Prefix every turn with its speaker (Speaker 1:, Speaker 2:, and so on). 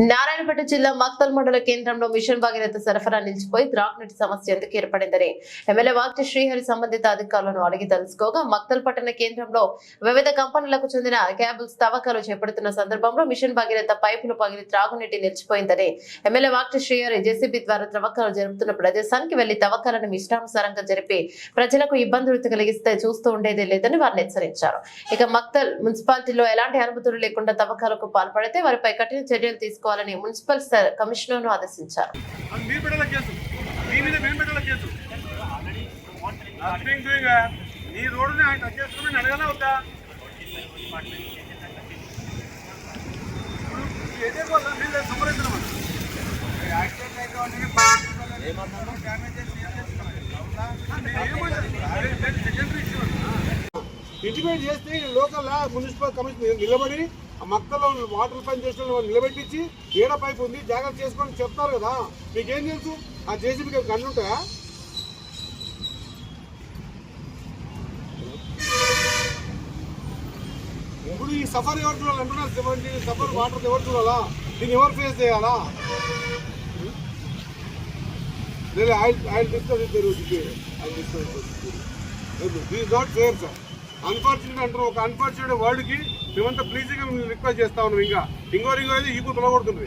Speaker 1: నారాయణపేట జిల్లా మక్తల్ మండల కేంద్రంలో మిషన్ భగీరథ సరఫరా నిలిచిపోయి త్రాగునీటి సమస్య ఎందుకు ఏర్పడిందని ఎమ్మెల్యే వాక్టి శ్రీహరి సంబంధిత అధికారులను అడిగి తెలుసుకోగా మక్తల్ పట్టణ కేంద్రంలో వివిధ కంపెనీలకు చెందిన కేబుల్స్ తవ్వకాలు చేపడుతున్న సందర్భంలో మిషన్ భగీరథ పైపులు పగిలి త్రాగునీటి నిలిచిపోయిందని ఎమ్మెల్యే వాక్టి శ్రీహరి జేసీబీ ద్వారా త్రవ్వకాలు జరుపుతున్న ప్రదేశానికి వెళ్ళి తవ్వకాలను ఇష్టానుసారంగా జరిపి ప్రజలకు ఇబ్బందులు కలిగిస్తే చూస్తూ ఉండేదే లేదని వారిని హెచ్చరించారు. ఇక మక్తల్ మున్సిపాలిటీలో ఎలాంటి అనుమతులు లేకుండా తవ్వకాలకు పాల్పడితే వారిపై కఠిన చర్యలు తీసుకోవాలని మున్సిపల్ కమిషనర్ను ఆదేశించారు.
Speaker 2: డూయింగ్ నీ రోడ్డుని ఆయన టచ్ చేసుకుని నేను అడగానే వద్దా? ఇప్పుడు ఏదే కోసం మీరు సంప్రదించడం ఇంటిమేట్ చేస్తే లోకల్ మున్సిపల్ కమిషన్ నిలబడి ఆ మక్కలో వాటర్ పని చేసిన వాళ్ళు నిలబెట్టించి ఏడ పైపు ఉంది జాగ్రత్త చేసుకొని చెప్తారు కదా. మీకేం తెలుసు? ఆ జేసీబీకి కన్ను ఉంటాయా? ఇప్పుడు ఈ సఫర్ ఎవరు చూడాలి అంటున్నారు చెప్పండి. సఫర్ వాటర్ ఎవరు చూడాలా? దీన్ని ఎవరు ఫేస్ చేయాలా? లేదు ఆయిల్ ఆయిల్ డిస్కస్ ఇద్దరు I discuss this not fair sir unfortunate అంటారు. ఒక అన్ఫార్చునేట్ వర్డ్కి మేమంతా ప్లీజ్గా రిక్వెస్ట్ చేస్తా ఉన్నాం ఇంకా. ఇంకో రింగో అయితే ఈ తొలగొడుతుంది